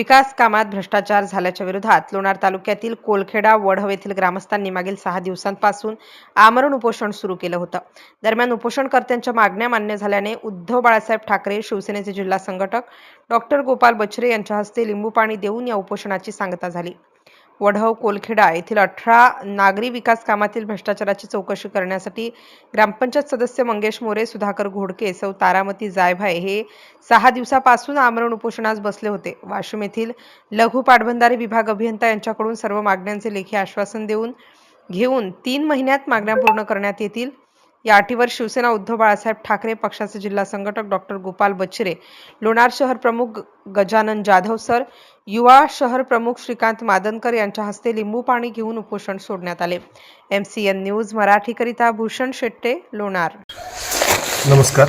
विकास कामात भ्रष्टाचार झाल्याच्या विरोधात लोणार तालुक्यातील कोलखेडा वडहव येथील ग्रामस्थांनी मागील सहा दिवसांपासून आमरण उपोषण सुरू केलं होतं. दरम्यान उपोषणकर्त्यांच्या मागण्या मान्य झाल्याने उद्धव बाळासाहेब ठाकरे शिवसेनेचे जिल्हा संघटक डॉक्टर गोपाल बछरे यांच्या हस्ते लिंबू पाणी देऊन या उपोषणाची सांगता झाली. वढव कोलखेडा येथील अठरा नागरी विकास कामातील भ्रष्टाचाराची चौकशी करण्यासाठी ग्रामपंचायत सदस्य मंगेश मोरे सुधाकर घोडके सौ तारामती जायभाय हे सहा दिवसापासून आमरण उपोषणास बसले होते. वाशिम येथील लघु पाटबंधारे विभाग अभियंता यांच्याकडून सर्व मागण्यांचे लेखी आश्वासन देऊन घेऊन तीन महिन्यात मागण्या पूर्ण करण्यात येतील. या अटीवर शिवसेना उद्धव बाळासाहेब ठाकरे पक्षाचे जिल्हा संघटक डॉक्टर गोपाल बच्छरे लोणार शहर प्रमुख गजानन जाधव सर युवा शहर प्रमुख श्रीकांत मादनकर यांच्या हस्ते लिंबू पाणी घेऊन उपोषण सोडण्यात आले. एम सी एन न्यूज मराठीकरिता भूषण शेट्टे लोणार. नमस्कार.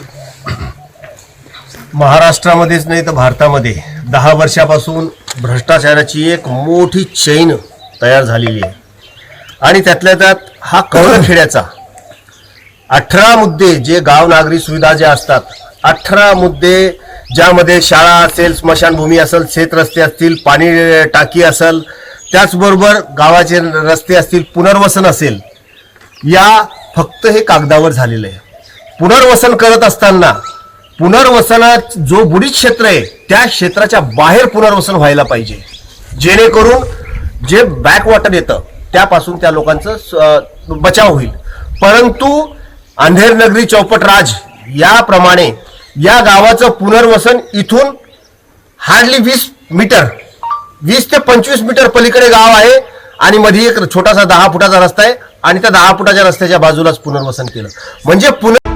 महाराष्ट्रामध्येच नाही तर भारतामध्ये दहा वर्षापासून भ्रष्टाचाराची एक मोठी चैन तयार झालेली आहे. आणि त्यातल्या त्यात हा कवळखेड्याचा अठरा मुद्दे जे गाव नागरी सुविधा ज्या असतात अठरा मुद्दे ज्यामध्ये शाळा असेल स्मशानभूमी असेल शेत रस्ते असतील पाणी टाकी असेल त्याचबरोबर गावाचे रस्ते असतील पुनर्वसन असेल या फक्त हे कागदावर झालेलं आहे. पुनर्वसन करत असताना पुनर्वसनात जो बुडीत क्षेत्र आहे त्या क्षेत्राच्या बाहेर पुनर्वसन व्हायला पाहिजे. जेणेकरून जे बॅकवॉटर येतं त्यापासून त्या लोकांचं बचाव होईल. परंतु अंधेर नगरी चौपट राज याप्रमाणे या गावाचं पुनर्वसन इथून हार्डली वीस मीटर वीस ते पंचवीस मीटर पलीकडे गाव आहे आणि मध्ये एक छोटासा दहा फुटाचा रस्ता आहे आणि त्या दहा फुटाच्या रस्त्याच्या बाजूलाच पुनर्वसन केलं. म्हणजे पुनर्